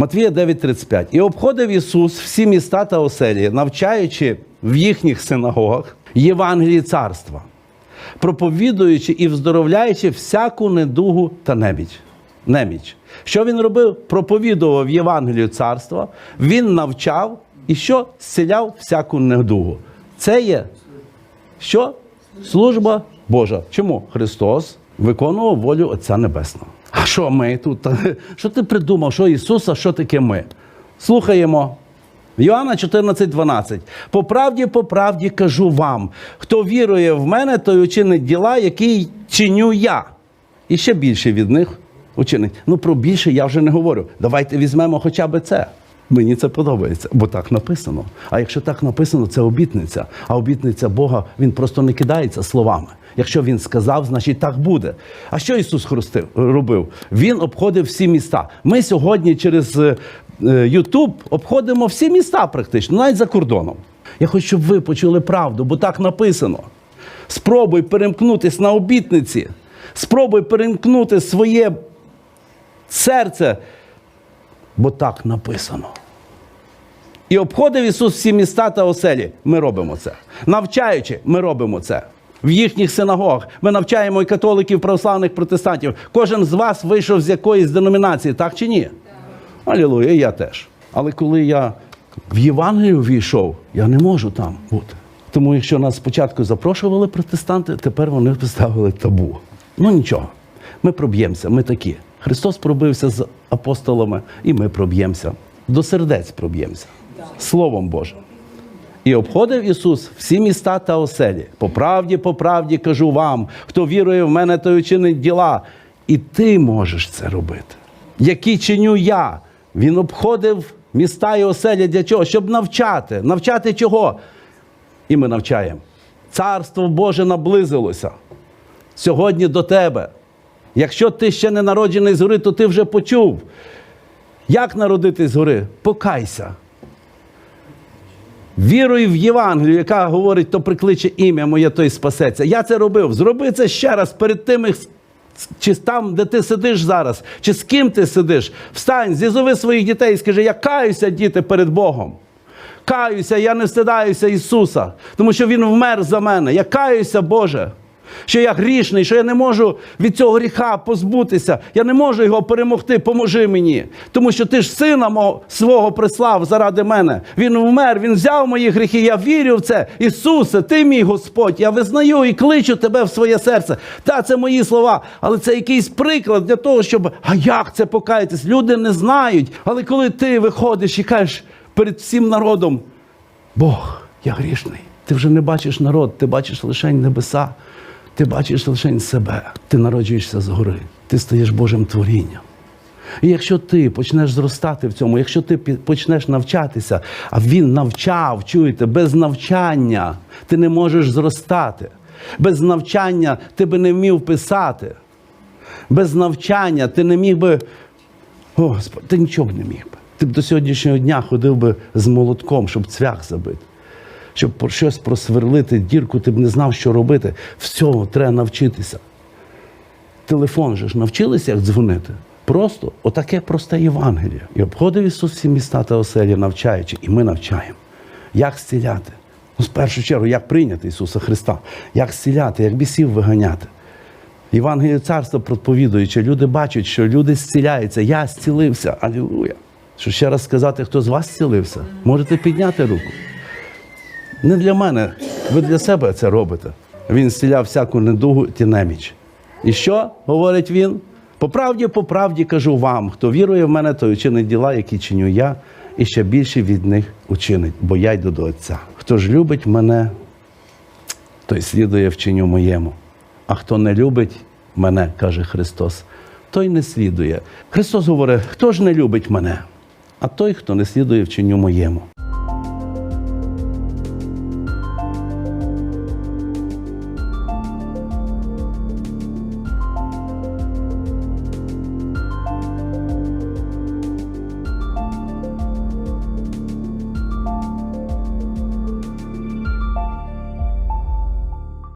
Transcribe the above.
Матвія 9:35. І обходив Ісус всі міста та оселі, навчаючи в їхніх синагогах Євангелії царства, проповідуючи і вздоровляючи всяку недугу та неміч. неміч. Що він робив? Проповідував Євангелію царства, він навчав і що зціляв всяку недугу. Це є що? Служба Божа. Чому? Христос виконував волю Отця Небесного. А що ми тут? Що ти придумав? Що Ісус, а що таке ми? Слухаємо. Йоанна 14,12. По правді, по правді кажу вам, хто вірує в мене, той учинить діла, які чиню я. І ще більше від них учинить. Ну про більше я вже не говорю. Давайте візьмемо хоча б це. Мені це подобається, бо так написано. А якщо так написано, це обітниця. А обітниця Бога він просто не кидається словами. Якщо він сказав, значить так буде. А що Ісус хрустив, робив? Він обходив всі міста. Ми сьогодні через е, е, Ютуб обходимо всі міста практично, навіть за кордоном. Я хочу, щоб ви почули правду, бо так написано. Спробуй перемкнутись на обітниці. Спробуй перемкнути своє серце, бо так написано. І обходив Ісус всі міста та оселі. Ми робимо це. Навчаючи, ми робимо це. В їхніх синагогах ми навчаємо і католиків, православних протестантів. Кожен з вас вийшов з якоїсь деномінації, так чи ні? Алілуя, я теж. Але коли я в Євангелію війшов, я не можу там бути. Тому якщо нас спочатку запрошували протестанти, тепер вони поставили табу. Ну нічого, ми проб'ємося, ми такі. Христос пробився з апостолами, і ми проб'ємося. До сердець проб'ємося. Словом Божим. І обходив Ісус всі міста та оселі. По правді, по правді кажу вам, хто вірує в мене, той учинить діла. І ти можеш це робити. Які чиню я. Він обходив міста і оселі для чого? Щоб навчати. Навчати чого? І ми навчаємо. Царство Боже наблизилося сьогодні до тебе. Якщо ти ще не народжений згори, то ти вже почув. Як народитись згори? Покайся. Віруй в Євангелію, яка говорить, то прикличе ім'я моє, той спасеться. Я це робив. Зроби це ще раз перед тими, чи там, де ти сидиш зараз, чи з ким ти сидиш. Встань, зізови своїх дітей і скажи, я каюся, діти, перед Богом. Каюся, я не встидаюся Ісуса, тому що Він вмер за мене. Я каюся, Боже. Що я грішний, що я не можу від цього гріха позбутися, я не можу його перемогти, поможи мені. Тому що ти ж сина мого свого прислав заради мене. Він вмер, він взяв мої гріхи. Я вірю в це. Ісусе, ти мій Господь. Я визнаю і кличу тебе в своє серце. Та це мої слова, але це якийсь приклад для того, щоб а як це покаятись? Люди не знають. Але коли ти виходиш і кажеш перед всім народом, Бог, я грішний. Ти вже не бачиш народ, ти бачиш лише небеса. Ти бачиш лише себе, ти народжуєшся згори, ти стаєш Божим творінням. І якщо ти почнеш зростати в цьому, якщо ти почнеш навчатися, а він навчав, чуєте, без навчання ти не можеш зростати. Без навчання ти би не вмів писати. Без навчання ти не міг би. О, ти нічого б не міг би. Ти б до сьогоднішнього дня ходив би з молотком, щоб цвях забити щоб щось просверлити дірку, ти б не знав, що робити. Всього треба навчитися. Телефон же ж навчилися, як дзвонити. Просто отаке просте Євангеліє. І обходив Ісус всі міста та оселі, навчаючи, і ми навчаємо. Як зціляти? Ну, в першу чергу, як прийняти Ісуса Христа, як зціляти, як бісів виганяти. Євангеліє царство проповідуючи, люди бачать, що люди зціляються. Я зцілився. Алілуя. Що ще раз сказати, хто з вас зцілився? Можете підняти руку. Не для мене, ви для себе це робите. Він зціляв всяку недугу і неміч. І що говорить він? По правді, по правді кажу вам, хто вірує в мене, той учинить діла, які чиню я, і ще більше від них учинить, бо я йду до Отця. Хто ж любить мене, той слідує вченню моєму. А хто не любить мене, каже Христос, той не слідує. Христос говорить, хто ж не любить мене, а той, хто не слідує вченню моєму.